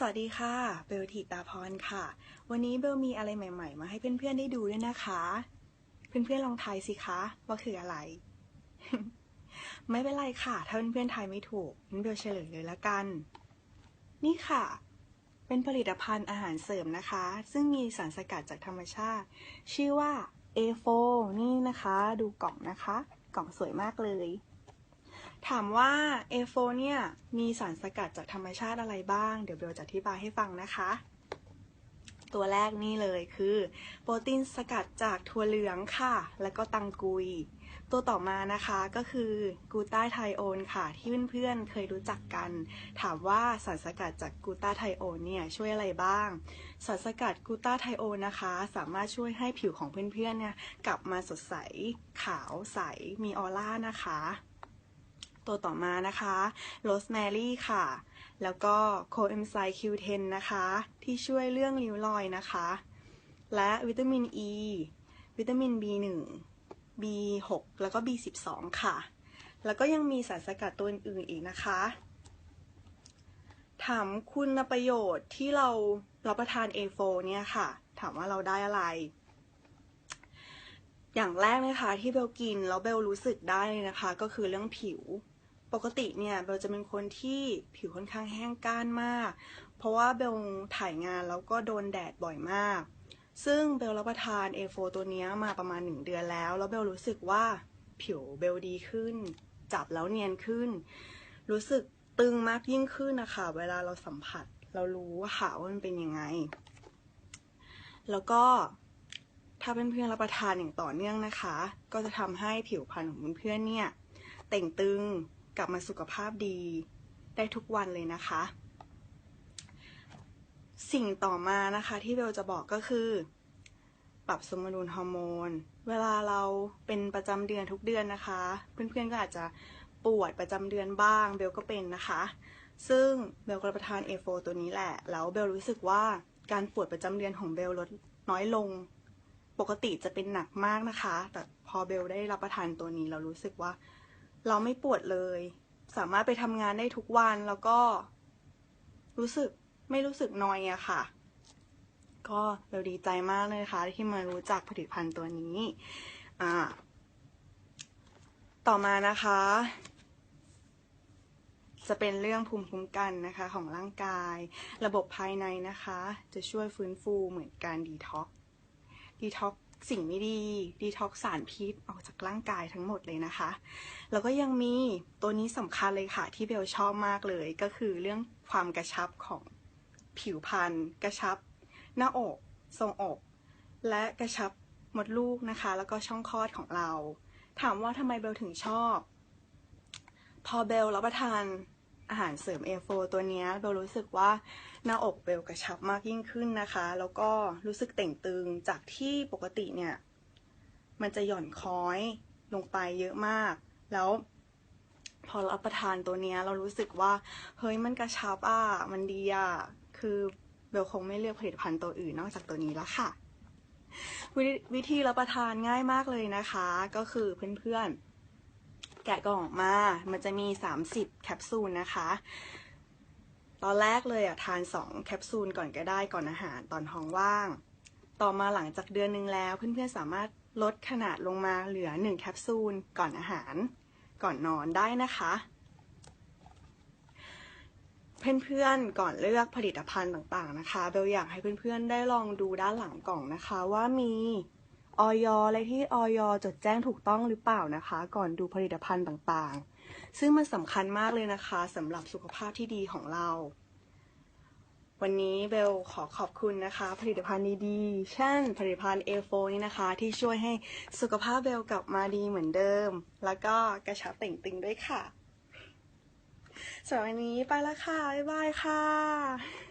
สวัสดีค่ะ เบลทิตาพรค่ะ วันนี้เบลมีอะไรใหม่ ๆ มาให้เพื่อนๆได้ดูด้วยนะคะ เพื่อนๆลองทายสิคะว่าคืออะไร ไม่เป็นไรค่ะ ถ้าเพื่อนๆทายไม่ถูกงั้นเบลเฉลยเลยละกัน นี่ค่ะ เป็นผลิตภัณฑ์อาหารเสริมนะคะ ซึ่งมีสารสกัดจากธรรมชาติ ชื่อว่า A4 นี่นะคะ ดูกล่องนะคะ กล่องสวยมากเลย ถามว่า A4 เนี่ยมีสารสกัดจากธรรมชาติอะไรบ้าง เดี๋ยวเบลจะอธิบายให้ฟังนะคะ ตัวแรกนี่เลยคือ โปรตีนสกัดจากถั่วเหลืองค่ะ แล้วก็ตังกุย ตัวต่อมานะคะก็คือกูต้าไทโอนค่ะ ที่เพื่อนๆเคยรู้จักกัน ถามว่าสารสกัดจากกูต้าไทโอนเนี่ยช่วยอะไรบ้าง สารสกัดกูต้าไทโอนนะคะ สามารถช่วยให้ผิวของเพื่อนๆเนี่ยกลับมาสดใสขาวใสมีออร่านะคะ ตัวต่อมานะคะโรสแมรี่ค่ะ แล้วก็โคเอนไซม์ Q10 นะคะ ที่ช่วยเรื่องริ้วรอยนะคะ และวิตามิน E วิตามิน B1 B6 แล้วก็ B12 ค่ะ แล้วก็ยังมีสารสกัดตัวอื่นๆอีกนะคะ ถามคุณประโยชน์ที่เรารับประทาน A4 เนี่ยค่ะ ถามว่าเราได้อะไร อย่างแรกนะคะที่เบลกินแล้วเบลรู้สึกได้เลยนะคะ ก็คือเรื่องผิว ปกติเนี่ยเบลจะเป็นคนที่ผิวค่อนข้างแห้งก้านมาก เพราะว่าเบลถ่ายงานแล้วก็โดนแดดบ่อยมาก ซึ่งเบลรับประทาน A4 ตัวนี้มาประมาณ 1 เดือนแล้ว แล้วเบลรู้สึกว่าผิวเบลดีขึ้น จับแล้วเนียนขึ้น รู้สึกตึงมากยิ่งขึ้นนะคะเวลาเราสัมผัสเรารู้ว่าค่ะว่ามันเป็นยังไง แล้วก็ถ้าเพื่อนๆรับประทานอย่างต่อเนื่องนะคะ ก็จะทำให้ผิวพรรณของเพื่อนๆเนี่ยเต่งตึง กลับมาสุขภาพดี ได้ทุกวันเลยนะคะ สิ่งต่อมานะคะที่เบลจะบอกก็คือ ปรับสมดุลฮอร์โมน เวลาเราเป็นประจำเดือนทุกเดือนนะคะ เพื่อนๆก็อาจจะปวดประจำเดือนบ้าง เบลก็เป็นนะคะ ซึ่งเบลกรับประทาน A4 ตัวนี้แหละ แล้วเบลรู้สึกว่าการปวดประจำเดือนของเบลลดน้อยลง ปกติจะเป็นหนักมากนะคะ แต่พอเบลได้รับประทานตัวนี้เรารู้สึกว่า เราไม่ปวดเลย สามารถไปทำงานได้ทุกวันแล้วก็ รู้สึกไม่รู้สึกนอยอะค่ะ ก็เบลดีใจมากเลยนะคะที่มารู้จักผลิตภัณฑ์ตัวนี้ อ่า ต่อมานะคะ จะเป็นเรื่องภูมิคุ้มกันนะคะ ของร่างกาย ระบบภายในนะคะ จะช่วยฟื้นฟูเหมือนการดีท็อกดีท็อก สิ่งไม่ดีดีท็อกสารพิษออกจากร่างกายทั้งหมดเลยนะคะ แล้วก็ยังมีตัวนี้สำคัญเลยค่ะ ที่เบลชอบมากเลยก็คือเรื่องความกระชับของผิวพรรณกระชับ หน้าอกทรงอก และกระชับมดลูกนะคะ แล้วก็ช่องคลอดของเรา ถามว่าทำไมเบลถึงชอบ พอเบลรับประทาน อาหารเสริม A4 ตัวนี้เบลรู้สึกว่าหน้าอกเบลกระชับมากยิ่งขึ้นนะคะ แล้วก็รู้สึกเต่งตึงจากที่ปกติเนี่ย มันจะหย่อนคล้อยลงไปเยอะมาก แล้วพอเรับประทานตัวนี้เรารู้สึกว่า เฮ้ยมันกระชับอะมันดีอะคือเบลคงไม่เลือกผลิตภัณฑ์ตัวอื่นนอกจากตัวนี้แล้วค่ะววิธีรับประทานง่ายมากเลยนะคะ ก็คือเพื่อนๆ แกะกล่องออกมา มันจะมี 30 แคปซูลนะคะ ตอนแรกเลยอะทาน 2 แคปซูลก่อนก็ได้ก่อนอาหารตอนท้องว่าง ต่อมาหลังจากเดือนนึงแล้วเพื่อนๆสามารถลดขนาดลงมาเหลือ 1 แคปซูลก่อนอาหาร ก่อนนอนได้นะคะ เพื่อนๆก่อนเลือกผลิตภัณฑ์ต่างๆนะคะเบลอยากให้เพื่อนๆได้ลองดูด้านหลังกล่องนะคะว่ามี ออยอะไรที่ออยจดแจ้งถูกต้องหรือเปล่านะคะ ก่อนดูผลิตภัณฑ์ต่างๆ ซึ่งมันสำคัญมากเลยนะคะสำหรับสุขภาพที่ดีของเรา วันนี้เบลขอขอบคุณนะคะ ผลิตภัณฑ์ดีๆเช่นผลิตภัณฑ์ A4 นี่นะคะ ที่ช่วยให้สุขภาพเบลกลับมาดีเหมือนเดิม แล้วก็กระชับเต่งตึงด้วยค่ะสำหรับวันนี้ไปแล้วค่ะ บ๊ายบายค่ะ